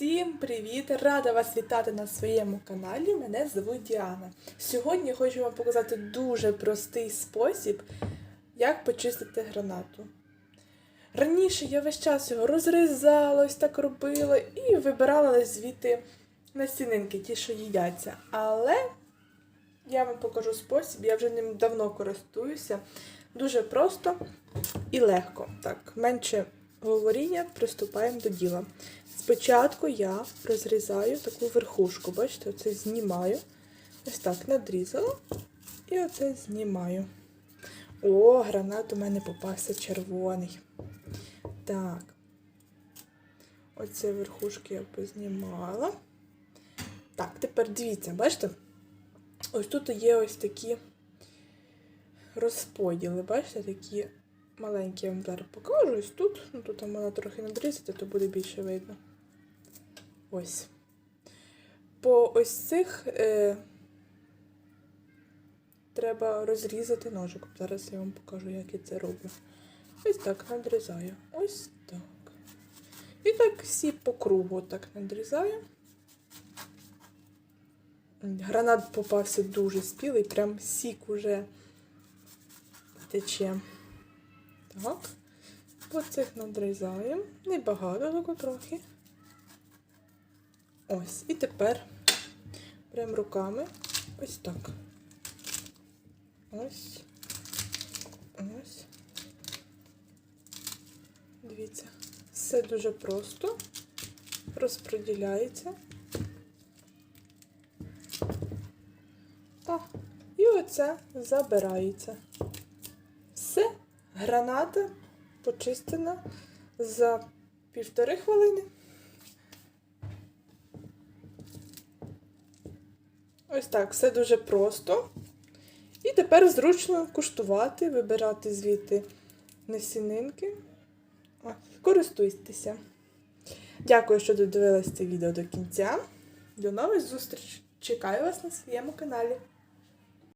Всім привіт! Рада вас вітати на своєму каналі. Мене звуть Діана. Сьогодні хочу вам показати дуже простий спосіб, як почистити гранату. Раніше я весь час його розрізала, ось так робила і вибирала звідти насінинки, ті, що їдяться. Але я вам покажу спосіб, я вже ним давно користуюся. Дуже просто і легко. Так, менше говоріння, приступаємо до діла. Спочатку я розрізаю таку верхушку, бачите, оце знімаю. Ось так надрізала. І оце знімаю. О, гранат у мене попався червоний. Так. Оце верхушки я познімала. Так, тепер дивіться, бачите? Ось тут є ось такі розподіли, бачите, такі маленькі я вам зараз покажу. Ось тут. Ну тут можна трохи надрізати, то буде більше видно. Ось. По ось цих е, треба розрізати ножик. Зараз я вам покажу, як я це роблю. Ось так надрізаю. Ось так. І так всі по кругу так надрізаю. Гранат попався дуже спілий, прям сік уже тече. Так. По цих надрізаємо. Небагато, тільки трохи. Ось. І тепер прям руками ось так. Ось. Ось. Дивіться. Все дуже просто. Розподіляється. Так. І оце забирається. Граната почистена за півтори хвилини. Ось так, все дуже просто. І тепер зручно куштувати, вибирати звідти насінинки. Користуйтеся. Дякую, що додивились це відео до кінця. До нових зустріч! Чекаю вас на своєму каналі.